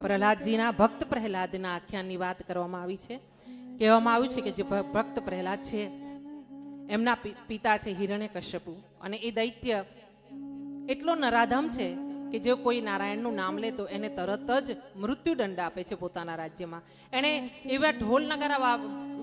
પ્રહલાદજીના ભક્ત પ્રહલાદના આખ્યાનની વાત કરવામાં આવી છે. કહેવામાં આવ્યું છે કે જે ભક્ત પ્રહલાદ છે, એમના પિતા છે હિરણ્ય કશ્યપુ. અને એ દૈત્ય એટલો નરાધમ છે કે જો કોઈ નારાયણનું નામ લે તો એને તરત જ મૃત્યુદંડ આપે છે પોતાના રાજ્યમાં. એણે એવા ઢોલ નગારા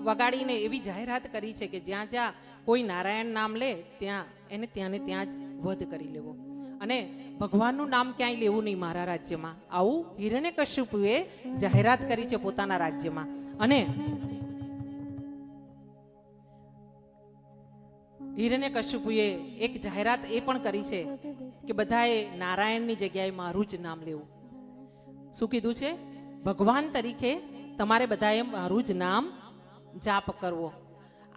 વગાડીને એવી જાહેરાત કરી છે કે જ્યાં જ્યાં કોઈ નારાયણ નામ લે, ત્યાં એને ત્યાં ને ત્યાં જ વધ કરી લેવો. અને ભગવાનનું નામ ક્યાંય લેવું નહીં મારા રાજ્યમાં. આવું હિરણ્ય કશ્યપુએ જાહેરાત કરી છે પોતાના રાજ્યમાં. અને હિરણ્ય કશ્યપુએ એક જાહેરાત એ પણ કરી છે કે બધાએ નારાયણની જગ્યાએ મારું જ નામ લેવું. શું કીધું છે? ભગવાન તરીકે તમારે બધાએ મારું જ નામ જાપ કરવો.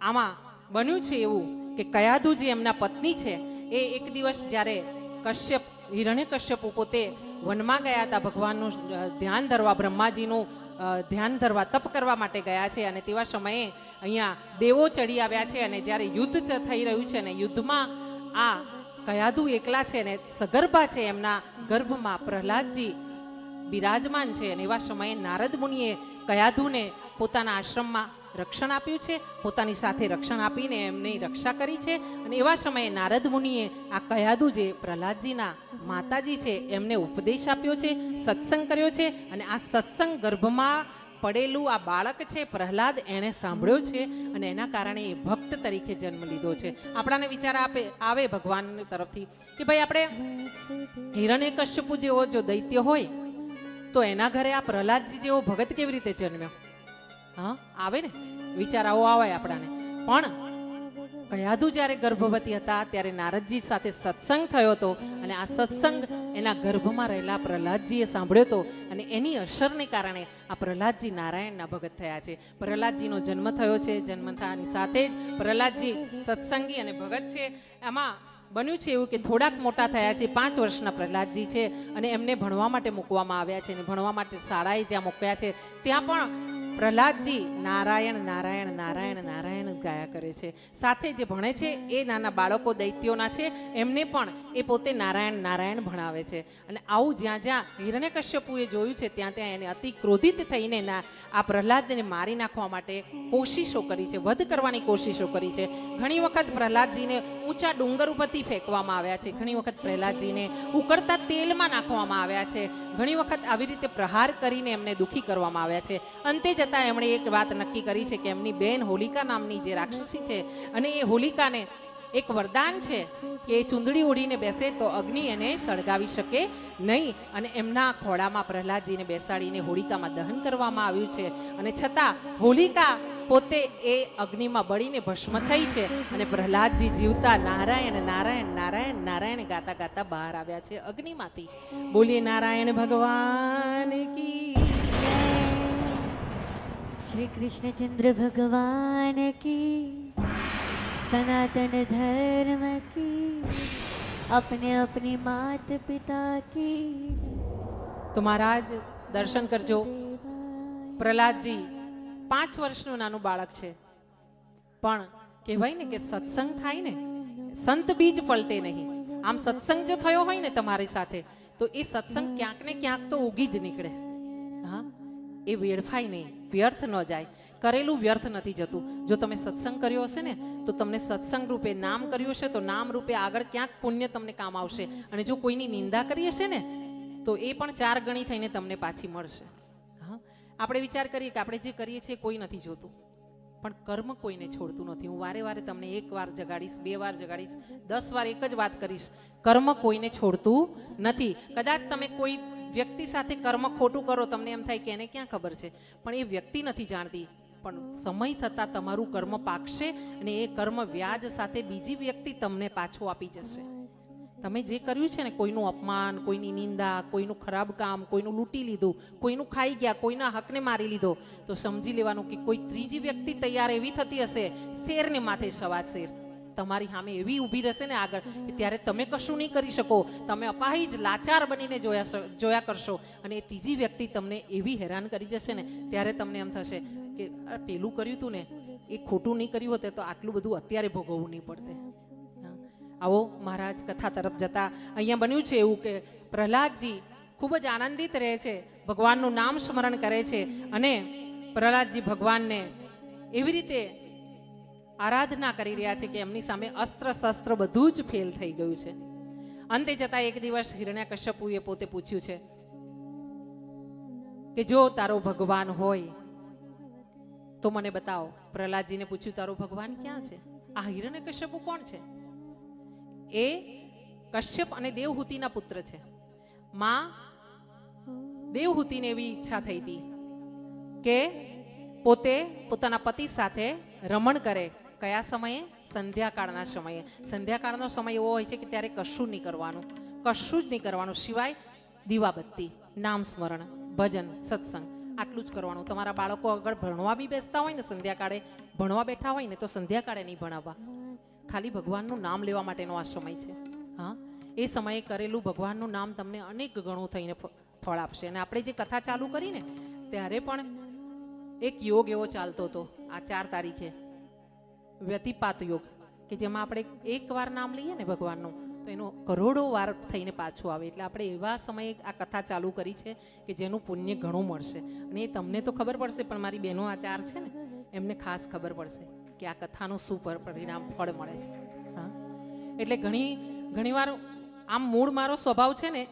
આમાં બન્યું છે એવું કે કયાધુ જે એમના પત્ની છે, એ એક દિવસ જ્યારે કશ્યપ, હિરણ્ય કશ્યપ પોતે વનમાં ગયા હતા, ભગવાનનું ધ્યાન ધરવા, બ્રહ્માજીનું ધ્યાન ધરવા, તપ કરવા માટે ગયા છે અને તેવા સમયે અહીંયા દેવો ચડી આવ્યા છે અને જ્યારે યુદ્ધ થઈ રહ્યું છે ને યુદ્ધમાં આ કયાધુ એકલા છે ને સગર્ભા છે એમના ગર્ભમાં પ્રહલાદજી બિરાજમાન છે અને એવા સમયે નારદ મુનિએ કયાધુને પોતાના આશ્રમમાં રક્ષણ આપ્યું છે. પોતાની સાથે રક્ષણ આપીને એમની રક્ષા કરી છે. અને એવા સમયે નારદ મુનિએ આ કયાદુ જે પ્રહલાદજીના માતાજી છે, એમને ઉપદેશ આપ્યો છે, સત્સંગ કર્યો છે. અને આ સત્સંગ ગર્ભમાં પડેલું આ બાળક છે, પ્રહલાદ, એણે સાંભળ્યો છે અને એના કારણે એ ભક્ત તરીકે જન્મ લીધો છે. આપણાને વિચાર આપે, આવે ભગવાન તરફથી કે ભાઈ આપણે હિરણ્ય કશ્યપુ જેવો જો દૈત્ય હોય, તો એના ઘરે આ પ્રહલાદજી જેવો ભગત કેવી રીતે જન્મ્યો? હા, આવે ને? વિચાર આવો આવે આપણાને. પણ કયાધુ જ્યારે ગર્ભવતી હતા, ત્યારે નારદજી સાથે સત્સંગ થયો હતો અને આ સત્સંગ એના ગર્ભમાં રહેલા પ્રહલાદજીએ સાંભળ્યો હતો અને એની અસરને કારણે આ પ્રહલાદજી નારાયણના ભગત થયા છે. પ્રહલાદજીનો જન્મ થયો છે જન્મ થવાની સાથે જ પ્રહલાદજી સત્સંગી અને ભગત છે. એમાં બન્યું છે એવું કે થોડાક મોટા થયા છે, પાંચ વર્ષના પ્રહલાદજી છે અને એમને ભણવા માટે મૂકવામાં આવ્યા છે અને ભણવા માટે શાળાએ જ્યાં મૂક્યા છે, ત્યાં પણ પ્રહલાદજી નારાયણ નારાયણ નારાયણ નારાયણ ગાયા કરે છે. સાથે જે ભણે છે એ નાના બાળકો દૈત્યોના છે. એમને પણ એ પોતે નારાયણ નારાયણ ભણાવે છે. અને આવું જ્યાં જ્યાં હિરણ્યકશ્યપુએ જોયું છે, ત્યાં ત્યાં એને અતિ ક્રોધિત થઈને ના આ પ્રહલાદને મારી નાખવા માટે કોશિશો કરી છે, વધ કરવાની કોશિશો કરી છે. ઘણી વખત પ્રહલાદજીને ઊંચા ડુંગર ઉપરથી ફેંકવામાં આવ્યા છે. ઘણી વખત પ્રહલાદજીને ઉકળતા તેલમાં નાખવામાં આવ્યા છે. ઘણી વખત આવી રીતે પ્રહાર કરીને એમને દુઃખી કરવામાં આવ્યા છે. અંતે જતાં એમણે એક વાત નક્કી કરી છે કે એમની બેન હોલિકા નામની જે રાક્ષસી છે અને એ હોલિકાને એક વરદાન છે કે એ ચૂંદડી ઉડીને બેસે તો અગ્નિ એને સળગાવી શકે નહીં અને એમના ખોળામાં પ્રહલાદજીને બેસાડીને હોલિકામાં દહન કરવામાં આવ્યું છે. અને છતાં હોલિકા પોતે એ અગ્નિમાં બળીને ભસ્મ થઈ છે અને પ્રહલાદજી જીવતા નારાયણ નારાયણ નારાયણ નારાયણ ગાતા ગાતા બહાર આવ્યા છે અગ્નિમાંથી. બોલીએ, નારાયણ ભગવાન કી શ્રી કૃષ્ણચંદ્ર ભગવાન કી સનાતન ધર્મ કી અપને અપની માત પિતા કી તો મહારાજ દર્શન કરજો પ્રહલાદજી પાંચ વર્ષનું નાનું બાળક છે. પણ કહેવાય ને કે સત્સંગ થાય ને, સંત બીજ પલટે નહીં. આમ સત્સંગ જો થયો હોય ને તમારી સાથે, તો એ સત્સંગ ક્યાંક ને ક્યાંક તો ઉગી જ નીકળે. હા, એ વેડફાય નહીં. વ્યર્થ ન જાય. કરેલું વ્યર્થ નથી જતું. જો તમે સત્સંગ કર્યો હશે ને, તો તમને સત્સંગ રૂપે નામ કર્યું હશે, તો નામ રૂપે આગળ ક્યાંક પુણ્ય તમને કામ આવશે. અને જો કોઈની નિંદા કરી હશે ને, તો એ પણ ચાર ગણી થઈને તમને પાછી મળશે. હા? આપણે વિચાર કરીએ કે આપણે જે કરીએ છીએ કોઈ નથી જોતું. પણ કર્મ કોઈને છોડતું નથી. હું વારે વારે તમને એક વાર જગાડીશ, બે વાર જગાડીશ, દસ વાર એક જ વાત કરીશ. કર્મ કોઈને છોડતું નથી. કદાચ તમે કોઈ વ્યક્તિ સાથે કર્મ ખોટું કરો, તમને એમ થાય કે એને ક્યાં ખબર છે? પણ એ વ્યક્તિ નથી જાણતી. પણ સમય થતાં તમારું કર્મ પાકશે અને એ કર્મ વ્યાજ સાથે બીજી વ્યક્તિ તમને પાછું આપી જશે. તમે જે કર્યું છે ને, કોઈનું અપમાન, કોઈની નિંદા, કોઈનું ખરાબ કામ, કોઈનું લૂંટી લીધું, કોઈનું ખાઈ ગયા, કોઈના હકને મારી લીધો, તો સમજી લેવાનું કે કોઈ ત્રીજી વ્યક્તિ તૈયાર એવી થતી હશે, શેરને માથે સવા શેર. તમારી સામે એવી ઊભી રહેશે ને આગળ કે ત્યારે તમે કશું નહીં કરી શકો. તમે અપાહી જ લાચાર બનીને જોયા જોયા કરશો. અને એ ત્રીજી વ્યક્તિ તમને એવી હેરાન કરી જશે ને ત્યારે તમને એમ થશે કે પેલું કર્યું તું ને એ ખોટું નહીં કર્યું હોત તો આટલું બધું અત્યારે ભોગવવું નહીં પડતે. આવો મહારાજ કથા તરફ જતા. અહીંયા બન્યું છે એવું કે પ્રહલાદજી ખૂબ જ આનંદિત રહે છે ભગવાનનું નામ સ્મરણ કરે છે. અને પ્રહલાદજી ભગવાનને એવી રીતે આરાધના કરી રહ્યા છે કે એમની સામે અસ્ત્ર શસ્ત્ર બધું જ ફેલ થઈ ગયું છે. અંતે જતા એક દિવસ હિરણ્યકશ્યપુએ પોતે પૂછ્યું છે, કે જો તારો ભગવાન હોય, તો મને બતાવો. પ્રહલાદજીને પૂછ્યું, તારો ભગવાન ક્યાં છે? આ હિરણ્યકશ્યપુ કોણ છે? એ કશ્યપ અને દેવહૂતિના પુત્ર છે. માં દેવહૂતિને એવી ઈચ્છા થઈ હતી કે પોતે પોતાના પતિ સાથે રમણ કરે કયા સમયે? સંધ્યાકાળના સમયે. સંધ્યાકાળનો સમય એવો હોય છે કે ત્યારે કશું નહીં કરવાનું. કશું જ નહીં કરવાનું. સિવાય દીવાબત્તી, નામ સ્મરણ, ભજન, સત્સંગ. આટલું જ કરવાનું. તમારા બાળકો આગળ ભણવા બી બેસતા હોય ને સંધ્યાકાળે, ભણવા બેઠા હોય ને તો સંધ્યાકાળે નહીં ભણાવવા. ખાલી ભગવાનનું નામ લેવા માટેનો આ સમય છે. હા? એ સમયે કરેલું ભગવાનનું નામ તમને અનેક ગણું થઈને ફળ આપશે. અને આપણે જે કથા ચાલુ કરીને ત્યારે પણ એક યોગ એવો ચાલતો હતો. આ ચાર તારીખે. વ્યતિપાત યોગ, કે જેમાં આપણે એક વાર નામ લઈએ ને ભગવાનનું, તો એનો કરોડો વાર થઈને પાછું આવે. એટલે આપણે એવા સમયે આ કથા ચાલુ કરી છે કે જેનું પુણ્ય ઘણું મળશે. અને એ તમને તો ખબર પડશે, પણ મારી બહેનો આ ચાર છે ને, એમને ખાસ ખબર પડશે કે આ કથાનું શું પરિણામ ફળ મળે છે. હા? એટલે ઘણી ઘણીવાર આમ મૂળ મારો સ્વભાવ છે ને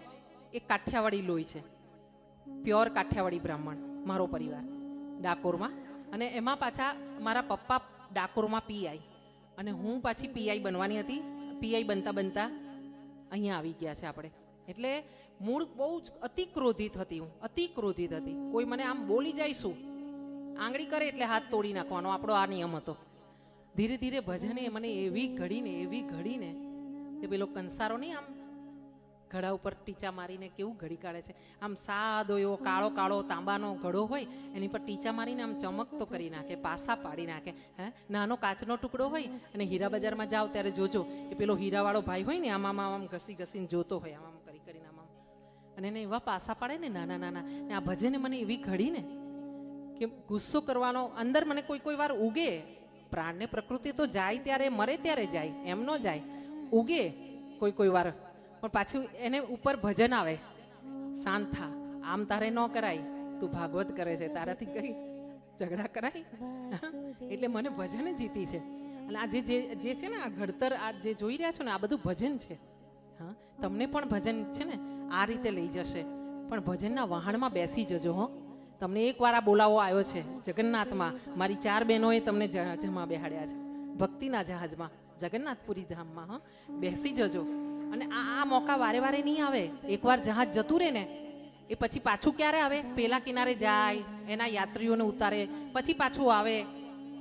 એ કાઠિયાવાડી લોહી છે. પ્યોર કાઠિયાવાડી બ્રાહ્મણ, મારો પરિવાર, ડાકોરમાં. અને એમાં પાછા મારા પપ્પા ડાકોરમાં પીઆઈ. અને હું પાછી પીઆઈ બનવાની હતી. પીઆઈ બનતા બનતા અહીંયા આવી ગયા છે આપણે. એટલે મૂળ બહુ જ અતિ ક્રોધિત હતી હું. અતિ ક્રોધિત હતી. કોઈ મને આમ બોલી જાય શું? આંગળી કરે એટલે હાથ તોડી નાખવાનો આપણો આ નિયમ હતો. ધીરે ધીરે ભજને મને એવી ઘડીને એવી ઘડીને કે પેલો કંસારો નહીં આમ ઘડા ઉપર ટીચા મારીને કેવું ઘડી કાઢે છે? આમ સાદો એવો કાળો કાળો તાંબાનો ઘડો હોય, એની પર ટીચા મારીને આમ ચમકતો કરી નાખે, પાસા પાડી નાખે, હે? નાનો કાચનો ટુકડો હોય અને હીરા બજારમાં જાઓ ત્યારે જોજો કે પેલો હીરાવાળો ભાઈ હોય ને, આમ આમ આમ ઘસી ઘસીને જોતો હોય, આમ કરી કરીને આમ. અને એને એવા પાસા પાડે ને, નાના નાના, ને આ ભજને મને એવી ઘડી ને કે ગુસ્સો કરવાનો, અંદર મને કોઈ કોઈ વાર ઉગે, પ્રાણને પ્રકૃતિ તો જાય ત્યારે, મરે ત્યારે જાય, એમ ન જાય, ઉગે કોઈ કોઈ વાર. પણ પાછું એને ઉપર ભજન આવે. શાંત થા. આમ તારે ન કરાય. તું ભાગવત કરે છે તારાથી કઈ ઝઘડા કરાય? એટલે મને ભજન જીતી છે. અને આ જે જે- જે છે ને આ ઘડતર આ જે જોઈ રહ્યા છો ને આ બધું ભજન છે. હા તમને પણ ભજન છે ને આ રીતે લઈ જશે. પણ ભજનના વહાણમાં બેસી જજો હો. તમને એક વાર આ બોલાવો આવ્યો છે જગન્નાથમાં. મારી ચાર બહેનોએ તમને જહાજમાં બેહાડ્યા છે. ભક્તિના જહાજમાં જગન્નાથપુરી ધામમાં હા. બેસી જજો. અને આ આ મોકા વારે વારે નહીં આવે. એકવાર જહાજ જતું રહે ને, એ પછી પાછું ક્યારે આવે? પેલા કિનારે જાય, એના યાત્રીઓને ઉતારે, પછી પાછું આવે,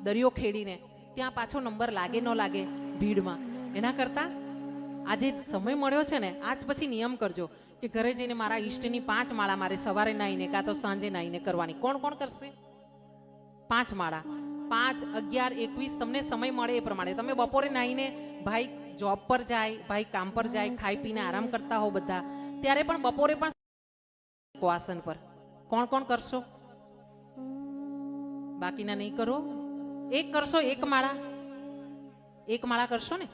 દરિયો ખેડીને. ત્યાં પાછો નંબર લાગે ન લાગે ભીડમાં. એના કરતાં આજે સમય મળ્યો છે ને, આજ પછી નિયમ કરજો કે ઘરે જઈને મારા ઈષ્ટની પાંચ માળા મારે સવારે નાહીને કાં તો સાંજે નાહીને કરવાની. કોણ કોણ કરશે? પાંચ માળા. પાંચ, અગિયાર, એકવીસ, તમને સમય મળે એ પ્રમાણે. તમે બપોરે નાહીને ભાઈ જોબ પર જાય, ભાઈ કામ પર જાય, ખાઈ પીને આરામ કરતા હો બધા, ત્યારે પણ બપોરે પણ આસન પર. કોણ કોણ કરશો? બાકીના નહીં કરો. એક કરશો એક માળા? એક માળા કરશો ને?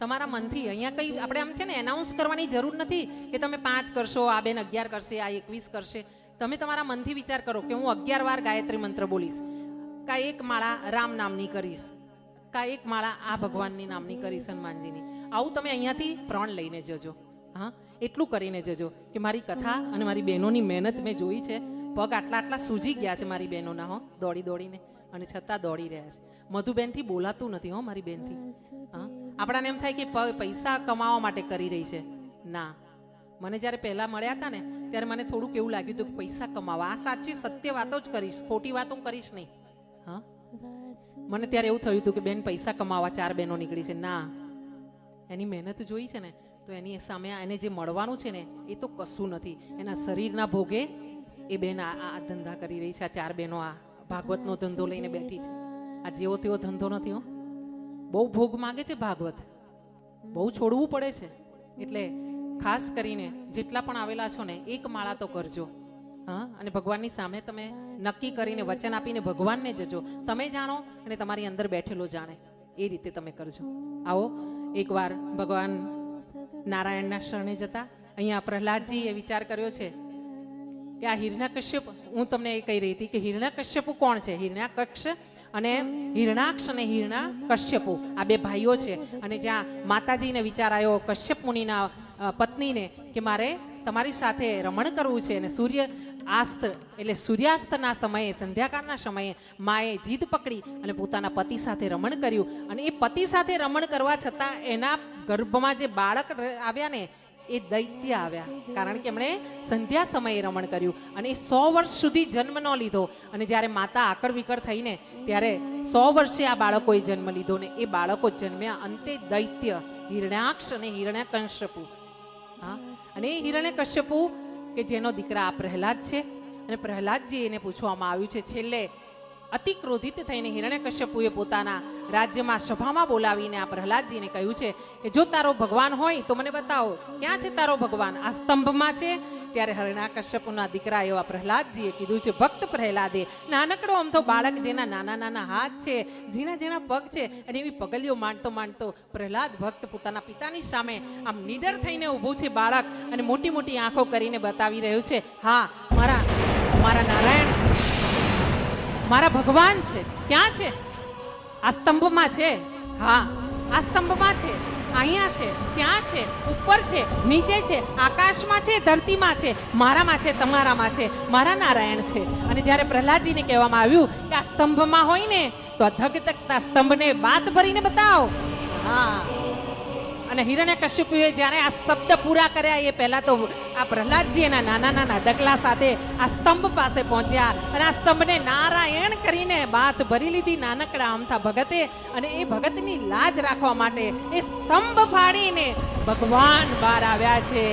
તમારા મનથી અહીંયા કઈ આપણે આમ છે ને એનાઉન્સ કરવાની જરૂર નથી કે તમે પાંચ કરશો, આ બેન અગિયાર કરશે, આ એકવીસ કરશે. તમે તમારા મનથી વિચાર કરો કે હું અગિયાર વાર ગાયત્રી મંત્ર બોલીશ. કાંઈ એક માળા રામ નામની કરીશ. કા એક માળા આ ભગવાનની નામની કરીશ હનુમાનજીની આવું તમે અહીંયાથી પ્રણ લઈને જજો. હા, એટલું કરીને જજો કે મારી કથા અને મારી બહેનોની મહેનત મેં જોઈ છે. પગ આટલા આટલા સૂજી ગયા છે મારી બહેનોના, હો, દોડી દોડીને. અને છતાં દોડી રહ્યા છે. મધુબેનથી બોલાતું નથી, હો, મારી બેનથી હા, આપણાને એમ થાય કે પૈસા કમાવા માટે કરી રહી છે. ના. મને જ્યારે પહેલાં મળ્યા હતા ને, ત્યારે મને થોડુંક એવું લાગ્યું હતું કે પૈસા કમાવા. આ સાચી સત્ય વાતો જ કરીશ, ખોટી વાતો કરીશ નહીં. હા? મને ત્યારે એવું થયું હતું કે બેન પૈસા કમાવા ચાર બહેનો નીકળી છે. ના, એની મહેનત જોઈ છે ને, તો એની સામે એને જે મળવાનું છે ને, એ તો કશું નથી. એના શરીરના ભોગે એ બેન આ ધંધા કરી રહી છે. આ ચાર બહેનો આ ભાગવતનો ધંધો લઈને બેઠી છે. આ જેવો તેવો ધંધો નથી હો. બહુ ભોગ માગે છે ભાગવત. બહુ છોડવું પડે છે. એટલે ખાસ કરીને જેટલા પણ આવેલા છો ને, એક માળા તો કરજો. હા? અને ભગવાનની સામે તમે નક્કી કરીને વચન આપીને ભગવાનને જજો. તમે જાણો અને તમારી અંદર બેઠેલો જાણે. એ રીતે તમે કરજો. આવો, એકવાર ભગવાન નારાયણના શરણે જતા અહીંયા પ્રહલાદજીએ વિચાર કર્યો છે કે આ હિરણ્યકશ્યપ, હું તમને એ કહી રહી હતી કે હિરણ્યકશ્યપુ કોણ છે? હિરણ્યાકક્ષ અને હિરણાક્ષ અને હિરણા કશ્યપુ આ બે ભાઈઓ છે. અને જ્યાં માતાજીને વિચાર આવ્યો કશ્યપ મુનિના પત્નીને કે મારે તમારી સાથે રમણ કરવું છે અને સૂર્ય આસ્ત, એટલે સૂર્યાસ્તના સમયે, સંધ્યાકાળના સમયે માએ જીદ પકડી અને પોતાના પતિ સાથે રમણ કર્યું. અને એ પતિ સાથે રમણ કરવા છતાં એના ગર્ભમાં જે બાળક આવ્યા ને, એ દૈત્ય આવ્યા. કારણ કે એમણે સંધ્યા સમયે રમણ કર્યું. અને એ સો વર્ષ સુધી જન્મ ન લીધો. અને જ્યારે માતા આકળ વિકળ થઈને, ત્યારે સો વર્ષે આ બાળકોએ જન્મ લીધો ને એ બાળકો જન્મ્યા અંતે દૈત્ય હિરણ્યાક્ષ અને હિરણ્યકંશપુ. હા? અને એ હિરણ્યકશ્યપુ કે જેનો દીકરા આ પ્રહલાદ છે, અને પ્રહલાદજી એને પૂછવામાં આવ્યું છે, છેલ્લે અતિ ક્રોધિત થઈને હિરણ્યકશ્યપુએ પોતાના રાજ્યમાં સભામાં બોલાવીને આ પ્રહલાદજીને કહ્યું છે કે જો તારો ભગવાન હોય તો મને બતાવો, ક્યાં છે તારો ભગવાન? આ સ્તંભમાં છે? ત્યારે હરણાકશ્યપુના દીકરા એવા પ્રહલાદજીએ કીધું છે, ભક્ત પ્રહલાદે, નાનકડો આમ તો બાળક જેના નાના નાના હાથ છે, ઝીણા ઝીણા પગ છે, અને એવી પગલીઓ માંડતો માંડતો પ્રહલાદ ભક્ત પોતાના પિતાની સામે આમ નીડર થઈને ઊભું છે બાળક અને મોટી મોટી આંખો કરીને બતાવી રહ્યું છે, હા, મારા મારા નારાયણ છે. મારા ભગવાન છે. ક્યાં છે? આ સ્તંભમાં છે. હા, આ સ્તંભમાં છે. અહીંયા છે, ત્યાં છે, ઉપર છે, નીચે છે, આકાશમાં છે, ધરતીમાં છે, મારામાં છે, તમારામાં છે, મારા નારાયણ છે. અને જ્યારે પ્રહલાદજીને કહેવામાં આવ્યું કે આ સ્તંભમાં હોય ને, તો આ ધગધગતા સ્તંભને વાત ભરીને બતાવો. હા. અને હિરણ્ય કશ્યપુએ જ્યારે આ શબ્દ પૂરા કર્યા, એ પહેલા તો આ પ્રહલાદજી એના નાના નાના ડગલા સાથે આ સ્તંભ પાસે પહોંચ્યા અને આ સ્તંભને નારાયણ કરીને બાત ભરી લીધી નાનકડા અમથા ભગતે અને એ ભગતની લાજ રાખવા માટે એ સ્તંભ ફાડીને ભગવાન બહાર આવ્યા છે.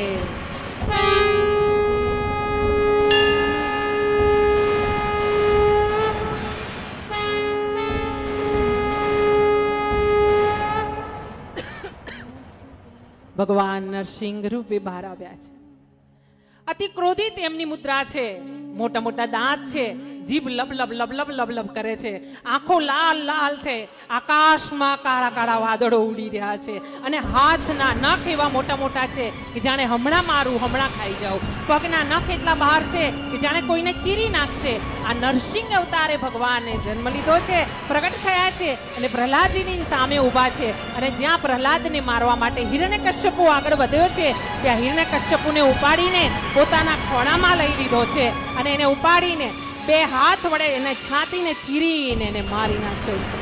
ભગવાન નરસિંહ રૂપે બહાર આવ્યા છે. અતિ ક્રોધિત એમની મુદ્રા છે. મોટા મોટા દાંત છે. જીભ લબ લબ લબલબ લબ લબ લબ કરે છે. આંખો લાલ લાલ છે. આકાશમાં કાળા કાળા વાદળો ઉડી રહ્યા છે. અને હાથના નખ એવા મોટા મોટા છે કે જાણે હમણાં મારું, હમણાં ખાઈ જાઉં. પગના નખ એટલા બહાર છે કે જાણે કોઈને ચીરી નાખશે. આ નરસિંહ અવતારે ભગવાને જન્મ લીધો છે, પ્રગટ થયા છે અને પ્રહલાદજીની સામે ઊભા છે. અને જ્યાં પ્રહલાદને મારવા માટે હિરણ્યકશ્યપુ આગળ વધ્યો છે, ત્યાં હિરણ્યકશ્યપુને ઉપાડીને પોતાના ખોળામાં લઈ લીધો છે. અને એને ઉપાડીને બે હાથ વડે એને છાતીને ચીરીને એને મારી નાખ્યો છે.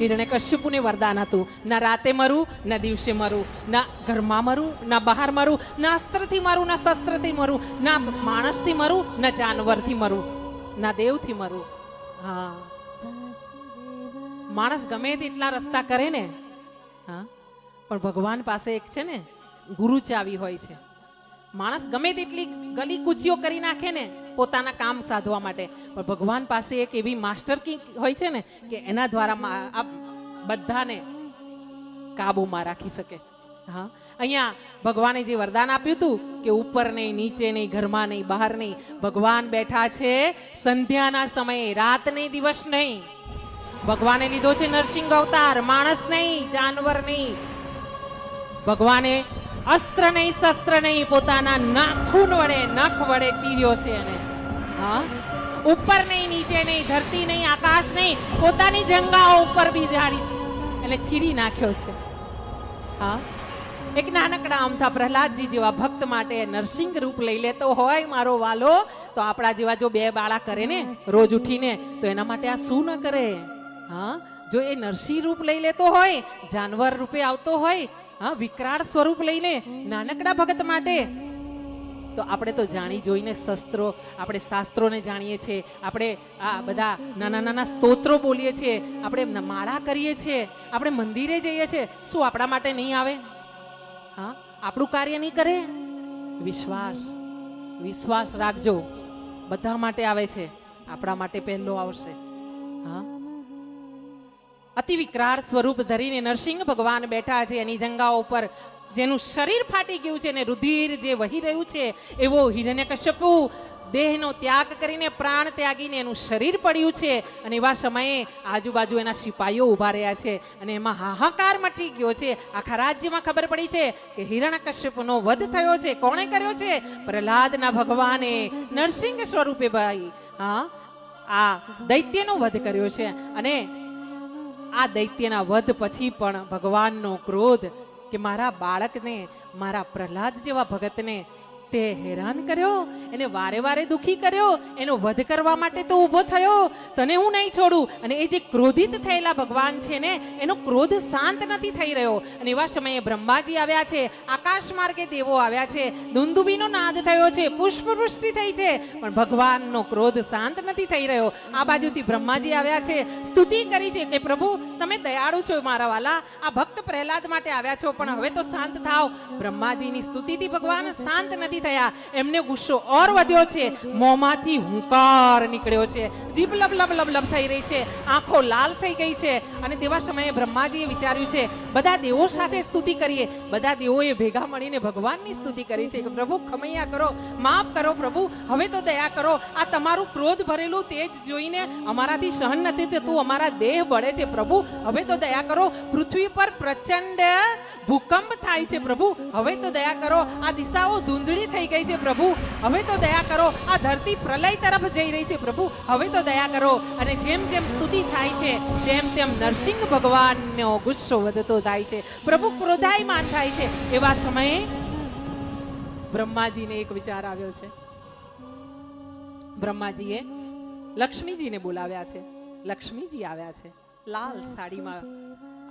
હિરણે કશ્યપુને વરદાન હતું ના રાતે મરું, ના દિવસે મરું, ના ઘરમાં મરું, ના બહાર મરું, ના અસ્ત્રથી મરું, ના શસ્ત્રથી મરું, ના માણસથી મરું, ના જાનવરથી મરું, ના દેવથી મરું. હા. માણસ ગમે તેટલા રસ્તા કરે ને, હા, પણ ભગવાન પાસે એક છે ને, ગુરુ ચાવી હોય છે. માણસ ગમે તેટલી ગલી કૂચીઓ કરી નાખે ને પોતાના કામ સાધવા માટે. પણ ભગવાન પાસે એક એવી માસ્ટર કી હોય છે ને કે એના દ્વારા મા- આ બધાને કાબુમાં રાખી શકે. હા. અહીંયા ભગવાને જે વરદાન આપ્યું હતું કે ઉપર નહીં, નીચે નહીં, ઘરમાં નહીં, બહાર નહીં, ભગવાન બેઠા છે સંધ્યાના સમયે, રાત નહીં, દિવસ નહીં. ભગવાને લીધો છે નરસિંહ અવતાર, માણસ નહીં, જાનવર નહીં. ભગવાને અસ્ત્ર નહીં શસ્ત્ર નહીં પોતાના નાખૂન વડે, નખ વડે ચીર્યો છે એને. હા? ઉપર નહીં, નીચે નહીં, ધરતી નહીં, આકાશ નહીં, પોતાની જંગાઓ ઉપર બિહારી એટલે ચીરી નાખ્યો છે. હા? એક નાનકડા અમથા પ્રહલાદજી જેવા ભક્ત માટે નરસિંહ રૂપ લઈ લેતો હોય મારો વાલો, તો આપણા જેવા જો બે બાળા કરે ને, રોજ ઉઠીને, તો એના માટે આ શું ન કરે? હા? જો એ નરસિંહ રૂપ લઈ લેતો હોય, જાનવર રૂપે આવતો હોય હા, વિકરાળ સ્વરૂપ લઈને નાનકડા ભગત માટે. તો આપણે તો જાણી જોઈને શસ્ત્રો, આપણે શાસ્ત્રોને જાણીએ છીએ, આપણે આ બધા નાના નાના સ્તોત્રો બોલીએ છીએ, આપણે માળા કરીએ છીએ, આપણે મંદિરે જઈએ છીએ. શું આપણા માટે નહીં આવે? હા, આપણું કાર્ય નહીં કરે? વિશ્વાસ વિશ્વાસ રાખજો. બધા માટે આવે છે. આપણા માટે પહેલો આવશે. હા અતિ વિકરાળ સ્વરૂપ ધરીને નરસિંહ ભગવાન બેઠા છે. એની જંગાઓ ઉપર જેનું શરીર ફાટી ગયું છે ને રુધિર જે વહી રહ્યું છે, એવો હિરણ્યકશ્યપુ દેહનો ત્યાગ કરીને પ્રાણ ત્યાગીને એનું શરીર પડ્યું છે અને એવા સમયે આજુબાજુ એના સિપાહીઓ ઊભા રહ્યા છે અને એમાં હાહાકાર મચી ગયો છે. આખા રાજ્યમાં ખબર પડી છે કે હિરણ્યકશ્યપનો વધ થયો છે. કોણે કર્યો છે? પ્રહલાદના ભગવાને. નરસિંહ સ્વરૂપે ભાઈ, હા, આ દૈત્યનો વધ કર્યો છે અને આ દૈત્યના વધ પછી પણ ભગવાનનો ક્રોધ કે મારા બાળકને મારા પ્રહલાદ જેવા ભગતને તે હેરાન કર્યો, એને વારે વારે દુખી કર્યો, એનો વધ કરવા માટે તો ઊભો થયો. તને હું નહીં છોડું. અને એ જે ક્રોધિત થયેલા ભગવાન છે ને, એનો ક્રોધ શાંત નથી થઈ રહ્યો. અને એવા સમયે બ્રહ્માજી આવ્યા છે, આકાશ માર્ગે દેવો આવ્યા છે. દુંદુબીનો નાદ થયો છે, પુષ્પવૃષ્ટિ થઈ છે. પણ ભગવાનનો ક્રોધ શાંત નથી થઈ રહ્યો. આ બાજુથી બ્રહ્માજી આવ્યા છે. સ્તુતિ કરી છે કે, પ્રભુ, તમે દયાળુ છો મારા વાલા. આ ભક્ત પ્રહલાદ માટે આવ્યા છો, પણ હવે તો શાંત થાવ બ્રહ્માજીની સ્તુતિથી ભગવાન શાંત નથી થયા. એમને ગુસ્સો ઓર વધ્યો છે. મોંમાંથી હુંકાર નીકળ્યો છે. જીભ લબ લબ લબ લબ થઈ રહી છે. આંખો લાલ થઈ ગઈ છે. અને તેવા સમયે બ્રહ્માજીએ વિચાર્યું છે, બધા દેવો સાથે સ્તુતિ કરીએ. બધા દેવોએ ભેગા મળીને ભગવાનની સ્તુતિ કરી છે કે, પ્રભુ, ખમૈયા કરો, માફ કરો, પ્રભુ, હવે તો દયા કરો. આ તમારું ક્રોધ ભરેલું તેજ જોઈને અમારાથી સહન નથી થતું. અમારા દેહ બળે છે. પ્રભુ, હવે તો દયા કરો. પૃથ્વી પર પ્રચંડ ભૂકંપ થાય છે પ્રભુ, હવે તો દયા કરો. આ દિશાઓ ધૂંધળી થઈ ગઈ છે પ્રભુ. હવે તો દયા કરો. આ ધરતી પ્રલય તરફ જઈ રહી છે પ્રભુ. હવે તો દયા કરો. અને જેમ જેમ સ્તુતિ થાય છે, તેમ તેમ નરસિંહ ભગવાનનો ગુસ્સો વધતો થાય છે. પ્રભુ ક્રોધાયમાન થાય છે. એવા સમયે બ્રહ્માજીને એક વિચાર આવ્યો છે. બ્રહ્માજીએ લક્ષ્મીજીને બોલાવ્યા છે. લક્ષ્મીજી આવ્યા છે. લાલ સાડીમાં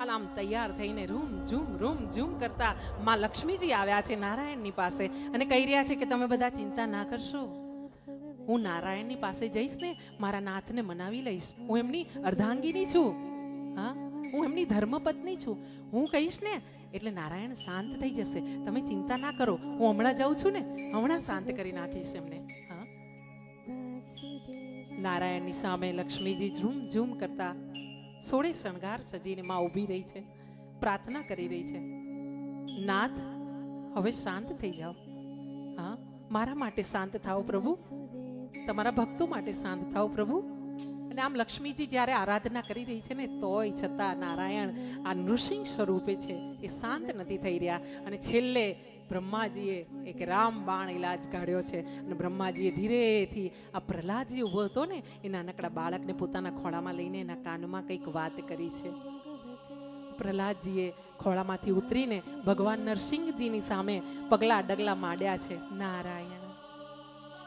આમ તૈયાર થઈને રૂમ, ઝૂમ રૂમ, ઝૂમ કરતા માં લક્ષ્મીજી આવ્યા છે નારાયણની પાસે અને કહી રહ્યા છે કે તમે બધા ચિંતા ના કરશો. હું નારાયણની પાસે જઈશ ને મારા નાથને મનાવી લઈશ. હું એમની અર્ધાંગીની છું. હા? હું એમની ધર્મપત્ની છું. હું કહીશ ને, એટલે નારાયણ શાંત થઈ જશે. તમે ચિંતા ના કરો. હું હમણાં જાઉં છું ને, હમણાં શાંત કરી નાખીશ એમને. હા? નારાયણની સામે લક્ષ્મીજી ઝૂમ ઝૂમ કરતા સોળે શણગાર સજીને માં ઊભી રહી છે, પ્રાર્થના કરી રહી છે, નાથ, હવે શાંત થઈ જાઓ. હા, મારા માટે શાંત થાઓ પ્રભુ. તમારા ભક્તો માટે શાંત થાઓ પ્રભુ. અને આમ લક્ષ્મીજી જ્યારે આરાધના કરી રહી છે ને, તોય છતાં નારાયણ આ નૃસિંહ સ્વરૂપે છે, એ શાંત નથી થઈ રહ્યા. અને છેલ્લે બ્રહ્માજીએ એક રામ બાણ ઇલાજ કાઢ્યો છે અને બ્રહ્માજીએ ધીરેથી આ પ્રહલાદજી ઊભો હતો ને, એ નાનકડા બાળકને પોતાના ખોળામાં લઈને એના કાનમાં કંઈક વાત કરી છે. પ્રહલાદજીએ ખોળામાંથી ઉતરીને ભગવાન નરસિંહજીની સામે પગલા ડગલા માંડ્યા છે. નારાયણ.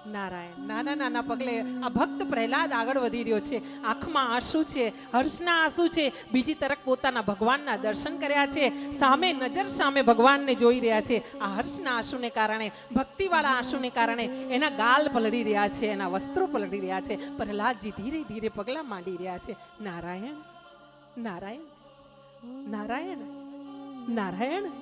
નારાયણ, નાના નાના પગલે આ ભક્ત પ્રહલાદ આગળ વધી રહ્યો છે, આંખમાં આંસુ છે, હર્ષના આંસુ છે, બીજી તરફ પોતાના ભગવાનના દર્શન કર્યા છે, સામે નજર સામે ભગવાનને જોઈ રહ્યા છે, આ હર્ષના આંસુને કારણે, ભક્તિવાળા આંસુને કારણે એના ગાલ પલળી રહ્યા છે, એના વસ્ત્રો પલળી રહ્યા છે, પ્રહલાદજી ધીરે ધીરે પગલાં માંડી રહ્યા છે. નારાયણ નારાયણ નારાયણ નારાયણ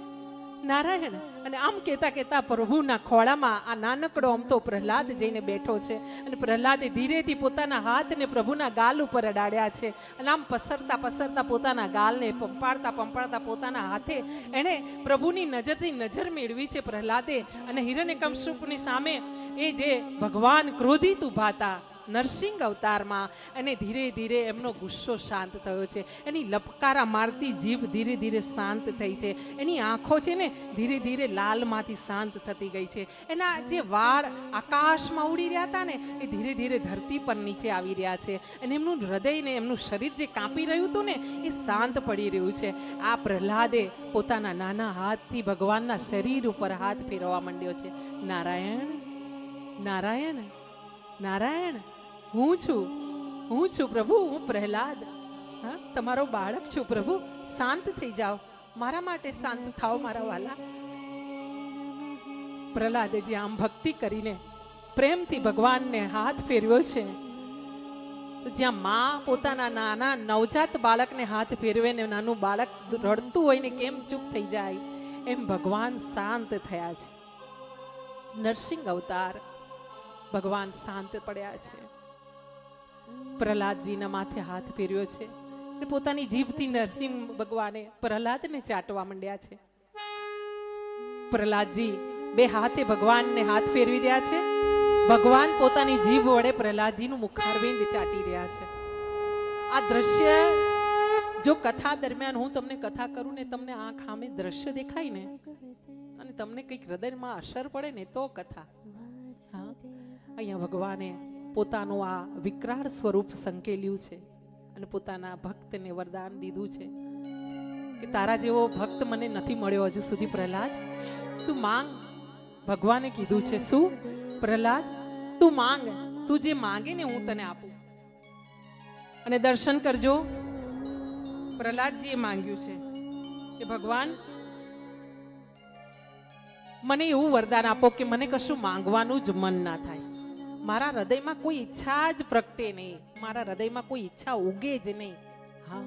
નારાયણ, અને આમ કહેતા કહેતા પ્રભુના ખોળામાં આ નાનકડો આમ તો પ્રહલાદ જઈને બેઠો છે. અને પ્રહલાદે ધીરેથી પોતાના હાથને પ્રભુના ગાલ ઉપર અડાડ્યા છે. અને આમ પસરતા પસરતા પોતાના ગાલને પંપાડતા પંપાડતા પોતાના હાથે એણે પ્રભુની નજરથી નજર મેળવી છે પ્રહલાદે. અને હિરણ્યકંશુપની સામે એ જે ભગવાન ક્રોધિત ઊભા હતા નરસિંહ અવતારમાં અને ધીરે ધીરે એમનો ગુસ્સો શાંત થયો છે. એની લપકારા મારતી જીભ ધીરે ધીરે શાંત થઈ છે. એની આંખો છે ને ધીરે ધીરે લાલમાંથી શાંત થતી ગઈ છે. એના જે વાળ આકાશમાં ઉડી રહ્યા હતા ને, એ ધીરે ધીરે ધરતી પર નીચે આવી રહ્યા છે. અને એમનું હૃદય ને એમનું શરીર જે કાપી રહ્યું હતું ને, એ શાંત પડી રહ્યું છે. આ પ્રહલાદે પોતાના નાના હાથથી ભગવાનના શરીર ઉપર હાથ ફેરવવા માંડ્યો છે. નારાયણ નારાયણ નારાયણ. હું છું. હું છું પ્રભુ, હું પ્રહલાદ. હા, તમારો બાળક છું પ્રભુ. શાંત થઈ જાઓ. મારા માટે શાંત થાઓ, મારા વાલા. પ્રહલાદે જે આમ ભક્તિ કરીને પ્રેમથી ભગવાનને હાથ ફેરવ્યો છે. જ્યાં મા પોતાના નાના નવજાત બાળકને હાથ ફેરવે ને નાનું બાળક રડતું હોય ને કેમ ચૂપ થઈ જાય, એમ ભગવાન શાંત થયા છે. નરસિંહ અવતાર ભગવાન શાંત પડ્યા છે. પ્રહલાદજીના માથે હાથ ફેર્યો છે ને પોતાની જીભથી નરસિંહ ભગવાને પ્રહલાદને ચાટવા માંડ્યા છે. પ્રહલાદજી બે હાથે ભગવાનને હાથ ફેરવી રહ્યા છે. ભગવાન પોતાની જીભ વડે પ્રહલાદજીનું મુખારવિંદ ચાટી રહ્યા છે. આ દ્રશ્ય જો કથા દરમિયાન હું તમને કથા કરું ને તમને આંખ સામે દ્રશ્ય દેખાય ને, અને તમને કંઈક હૃદયમાં અસર પડે ને તો કથા. અહીંયા ભગવાને પોતાનું આ વિકરાળ સ્વરૂપ સંકેલ્યું છે અને પોતાના ભક્તને વરદાન દીધું છે. કે તારા જેવો ભક્ત મને નથી મળ્યો હજુ સુધી, પ્રહલાદ. તું માંગ. ભગવાને કીધું છે, શું? પ્રહલાદ, તું માંગ. તું જે માંગે ને હું તને આપું. અને દર્શન કરજો. પ્રહલાદજીએ માંગ્યું છે કે, ભગવાન, મને એવું વરદાન આપો કે મને કશું માંગવાનું જ મન ના થાય. મારા હૃદયમાં કોઈ ઈચ્છા જ પ્રગટે નહીં. મારા હૃદયમાં કોઈ ઈચ્છા ઉગે જ નહીં. હા.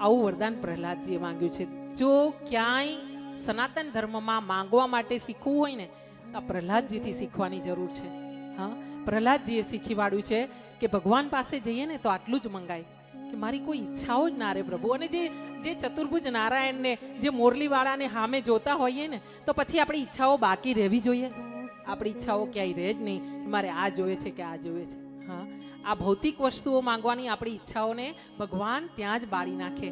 આવું વરદાન પ્રહલાદજીએ માંગ્યું છે. જો ક્યાંય સનાતન ધર્મમાં માંગવા માટે શીખવું હોય ને આ પ્રહલાદજીથી શીખવાની જરૂર છે. હા. પ્રહલાદજીએ શીખી વાળ્યું છે કે ભગવાન પાસે જઈએ ને તો આટલું જ મંગાય. કે મારી કોઈ ઈચ્છાઓ જ ના રહે પ્રભુ. અને જે જે ચતુર્ભુજ નારાયણને, જે મોરલીવાળાને સામે જોતા હોઈએ ને, તો પછી આપણી ઈચ્છાઓ બાકી રહેવી જોઈએ. આપણી ઈચ્છાઓ ક્યાંય રહે જ નહીં. મારે આ જોઈએ છે કે આ જોઈએ છે. હા. આ ભૌતિક વસ્તુઓ માંગવાની આપણી ઈચ્છાઓને ભગવાન ત્યાં જ બાળી નાખે.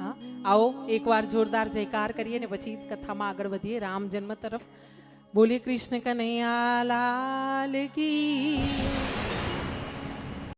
હા. આવો, એકવાર જોરદાર જયકાર કરીએ ને પછી કથામાં આગળ વધીએ. રામ જન્મ તરફ. બોલીએ કૃષ્ણ કનૈયા લાલ કી.